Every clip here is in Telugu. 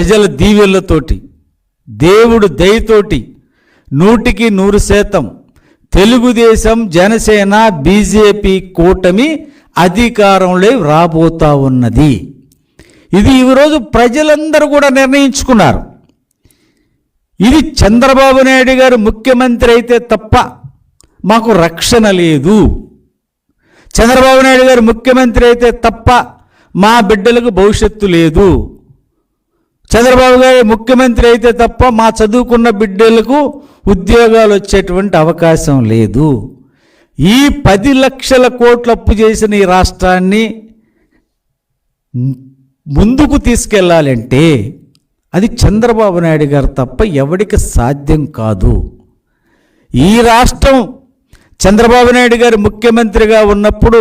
ప్రజల దీవెళ్ళతోటి దేవుడు దయతోటి నూటికి నూరు శాతం తెలుగుదేశం జనసేన బీజేపీ కూటమి అధికారంలో రాబోతా ఉన్నది. ఇది ఈరోజు ప్రజలందరూ కూడా నిర్ణయించుకున్నారు. ఇది చంద్రబాబు నాయుడు గారు ముఖ్యమంత్రి అయితే తప్ప మాకు రక్షణ లేదు. చంద్రబాబు నాయుడు గారు ముఖ్యమంత్రి అయితే తప్ప మా బిడ్డలకు భవిష్యత్తు లేదు. చంద్రబాబు గారు ముఖ్యమంత్రి అయితే తప్ప మా చదువుకున్న బిడ్డలకు ఉద్యోగాలు వచ్చేటువంటి అవకాశం లేదు. ఈ పది లక్షల కోట్లు అప్పు చేసిన ఈ రాష్ట్రాన్ని ముందుకు తీసుకెళ్ళాలంటే అది చంద్రబాబు నాయుడు గారు తప్ప ఎవడికి సాధ్యం కాదు. ఈ రాష్ట్రం చంద్రబాబు నాయుడు గారు ముఖ్యమంత్రిగా ఉన్నప్పుడు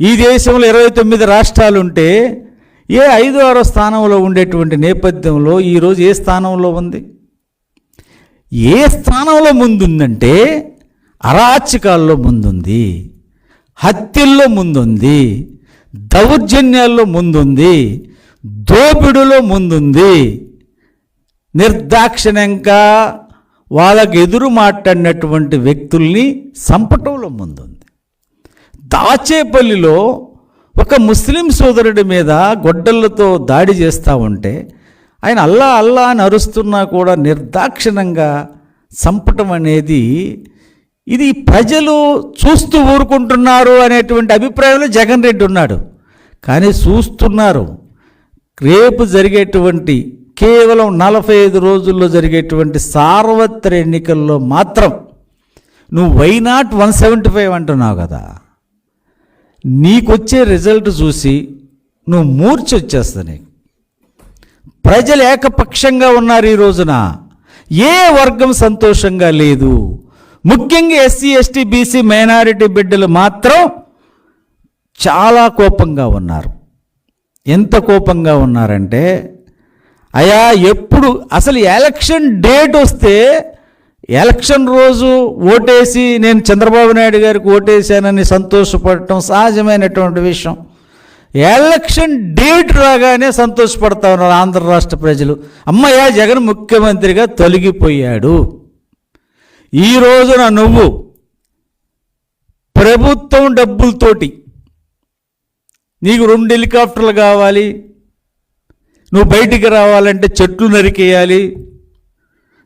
ఈ దేశంలో ఇరవై తొమ్మిది రాష్ట్రాలు ఉంటే ఏ ఐదు ఆరో స్థానంలో ఉండేటువంటి నేపథ్యంలో ఈరోజు ఏ స్థానంలో ఉంది? ఏ స్థానంలో ముందుందంటే అరాచకాల్లో ముందుంది హత్యల్లో ముందుంది దౌర్జన్యాల్లో ముందుంది దోపిడులో ముందుంది. నిర్దాక్షిణ్యంగా వాళ్ళకి ఎదురు మాట్లాడినటువంటి వ్యక్తుల్ని సంపటంలో ముందుంది. దాచేపల్లిలో ఒక ముస్లిం సోదరుడి మీద గొడ్డళ్ళతో దాడి చేస్తూ ఉంటే ఆయన అల్లా అల్లా అని అరుస్తున్నా కూడా నిర్దాక్షిణంగా చంపటం అనేది ఇది ప్రజలు చూస్తూ ఊరుకుంటున్నారు అనేటువంటి అభిప్రాయంలో జగన్ రెడ్డి ఉన్నాడు. కానీ చూస్తున్నారు. రేపు జరిగేటువంటి కేవలం నలభై ఐదు రోజుల్లో జరిగేటువంటి సార్వత్ర ఎన్నికల్లో మాత్రం నువ్వు why not one seventy five అంటున్నావు కదా. నీకొచ్చే రిజల్ట్ చూసి నువ్వు మూర్చి వచ్చేస్తా నీకు. ప్రజలు ఏకపక్షంగా ఉన్నారు ఈ రోజున. ఏ వర్గం సంతోషంగా లేదు. ముఖ్యంగా ఎస్సీ ఎస్టీ బీసీ మైనారిటీ బిడ్డలు మాత్రం చాలా కోపంగా ఉన్నారు. ఎంత కోపంగా ఉన్నారంటే అయా ఎప్పుడు అసలు ఎలక్షన్ డేట్ వస్తే ఎలక్షన్ రోజు ఓటేసి నేను చంద్రబాబు నాయుడు గారికి ఓటేశానని సంతోషపడటం సహజమైనటువంటి విషయం. ఎలక్షన్ డేట్ రాగానే సంతోషపడతా ఉన్నారు ఆంధ్ర రాష్ట్ర ప్రజలు. అమ్మయ్య జగన్ ముఖ్యమంత్రిగా తొలగిపోయాడు. ఈ రోజున నువ్వు ప్రభుత్వం డబ్బులతోటి నీకు రెండు హెలికాప్టర్లు కావాలి నువ్వు బయటికి రావాలంటే చెట్లు నరికేయాలి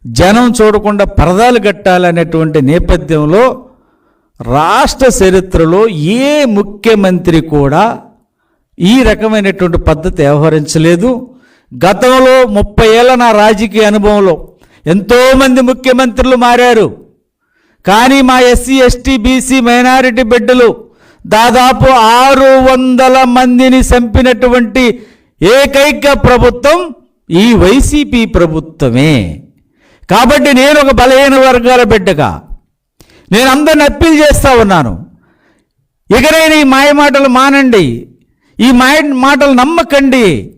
జనం చూడకుండా పరదాలు కట్టాలనేటువంటి నేపథ్యంలో రాష్ట్ర చరిత్రలో ఏ ముఖ్యమంత్రి కూడా ఈ రకమైనటువంటి పద్ధతి వ్యవహరించలేదు. గతంలో ముప్పై ఏళ్ళ నా రాజకీయ అనుభవంలో ఎంతోమంది ముఖ్యమంత్రులు మారారు. కానీ మా ఎస్సీ ఎస్టీ బీసీ మైనారిటీ బిడ్డలు దాదాపు ఆరు వందల మందిని చంపినటువంటి ఏకైక ప్రభుత్వం ఈ వైసీపీ ప్రభుత్వమే. కాబట్టి నేను ఒక బలహీన వర్గాల బిడ్డగా. నేను అందరిని అప్పీల్ చేస్తూ ఉన్నాను. ఇకనైనా ఈ మాయ మాటలు మానండి. ఈ మాయ మాటలు నమ్మకండి.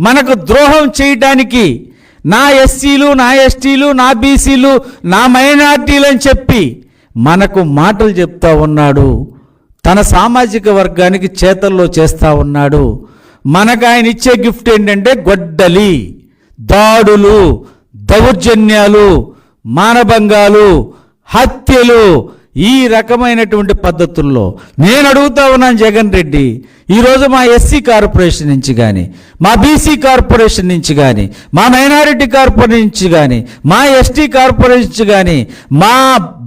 మనకు ద్రోహం చేయటానికి నా ఎస్సీలు నా ఎస్టీలు నా బీసీలు నా మైనార్టీలు అని చెప్పి మనకు మాటలు చెప్తా ఉన్నాడు. తన సామాజిక వర్గానికి చేతల్లో చేస్తూ ఉన్నాడు. మనకు ఆయన ఇచ్చే గిఫ్ట్ ఏంటంటే గొడ్డలి దాడులు. దౌర్జన్యాలు మానభంగాలు హత్యలు ఈ రకమైనటువంటి పద్ధతుల్లో నేను అడుగుతా ఉన్నాను జగన్ రెడ్డి ఈరోజు మా ఎస్సీ కార్పొరేషన్ నుంచి కానీ మా బీసీ కార్పొరేషన్ నుంచి కానీ మా మైనారిటీ కార్పొరేషన్ నుంచి కానీ మా ఎస్టీ కార్పొరేషన్ నుంచి కానీ మా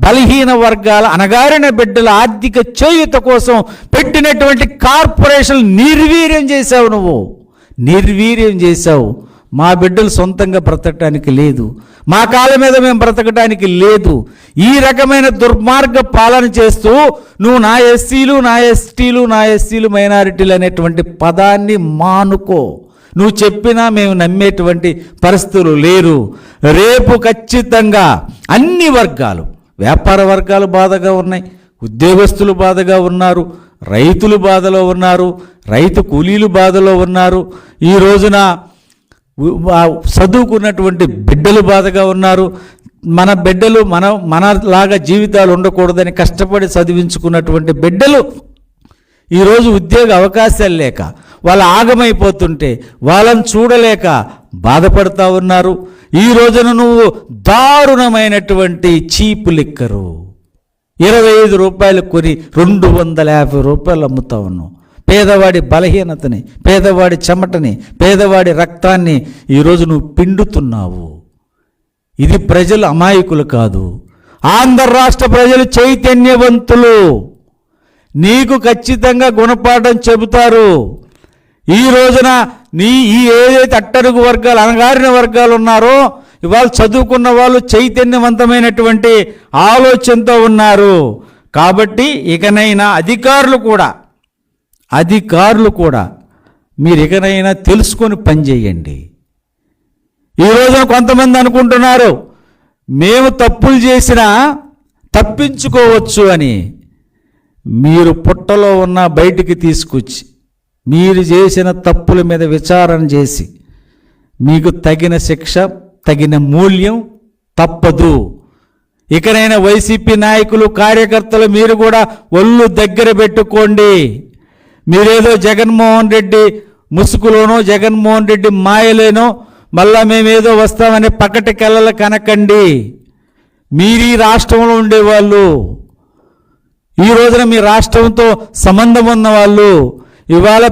బలహీన వర్గాల అనగారిన బిడ్డల ఆర్థిక చేయుత కోసం పెట్టినటువంటి కార్పొరేషన్ నిర్వీర్యం చేశావు నువ్వు. నిర్వీర్యం చేశావు. మా బిడ్డలు సొంతంగా బ్రతకటానికి లేదు. మా కాళ్ళ మీద మేము బ్రతకటానికి లేదు. ఈ రకమైన దుర్మార్గ పాలన చేస్తూ నువ్వు నా ఎస్సీలు నా ఎస్టీలు నా ఎస్సీలు మైనారిటీలు అనేటువంటి పదాన్ని మానుకో. నువ్వు చెప్పినా మేము నమ్మేటువంటి పరిస్థితులు లేరు. రేపు ఖచ్చితంగా అన్ని వర్గాలు వ్యాపార వర్గాలు బాధగా ఉన్నాయి. ఉద్యోగస్తులు బాధగా ఉన్నారు. రైతులు బాధలో ఉన్నారు. రైతు కూలీలు బాధలో ఉన్నారు. ఈ రోజున చదువుకున్నటువంటి బిడ్డలు బాధగా ఉన్నారు. మన బిడ్డలు మన మనలాగా జీవితాలు ఉండకూడదని కష్టపడి చదివించుకున్నటువంటి బిడ్డలు ఈరోజు ఉద్యోగ అవకాశాలు లేక వాళ్ళు ఆగమైపోతుంటే వాళ్ళని చూడలేక బాధపడతా ఉన్నారు. ఈ రోజున నువ్వు దారుణమైనటువంటి చీపు లిక్కరు. ఇరవై ఐదు రూపాయలు కొని రెండు వందల యాభై రూపాయలు అమ్ముతా ఉన్నావు. పేదవాడి బలహీనతని పేదవాడి చెమటని పేదవాడి రక్తాన్ని ఈరోజు నువ్వు పిండుతున్నావు. ఇది ప్రజలు అమాయకులు కాదు. ఆంధ్ర రాష్ట్ర ప్రజలు చైతన్యవంతులు. నీకు ఖచ్చితంగా గుణపాఠం చెబుతారు. ఈ రోజున నీ ఈ ఏదైతే అట్టడుగు వర్గాలు అణగారిన వర్గాలు ఉన్నారో ఇవాళ చదువుకున్న వాళ్ళు చైతన్యవంతమైనటువంటి ఆలోచనతో ఉన్నారు. కాబట్టి ఇకనైనా అధికారులు కూడా అధికారులు కూడా మీరు ఇకనైనా తెలుసుకొని పనిచేయండి ఈ రోజున కొంతమంది అనుకుంటున్నారు మేము తప్పులు చేసినా తప్పించుకోవచ్చు అని. మీరు పుట్టలో ఉన్న బయటికి తీసుకొచ్చి మీరు చేసిన తప్పుల మీద విచారణ చేసి మీకు తగిన శిక్ష తగిన మూల్యం తప్పదు. ఇకనైనా వైసీపీ నాయకులు కార్యకర్తలు మీరు కూడా ఒళ్ళు దగ్గర పెట్టుకోండి. మీరేదో జగన్మోహన్ రెడ్డి ముసుగులోనో జగన్మోహన్ రెడ్డి మాయలేనో మళ్ళా మేమేదో వస్తామని పక్కటి కళ్ళలు కనకండి. మీరు ఈ రాష్ట్రంలో ఉండేవాళ్ళు. ఈ రోజున మీ రాష్ట్రంతో సంబంధం ఉన్నవాళ్ళు. ఇవాళ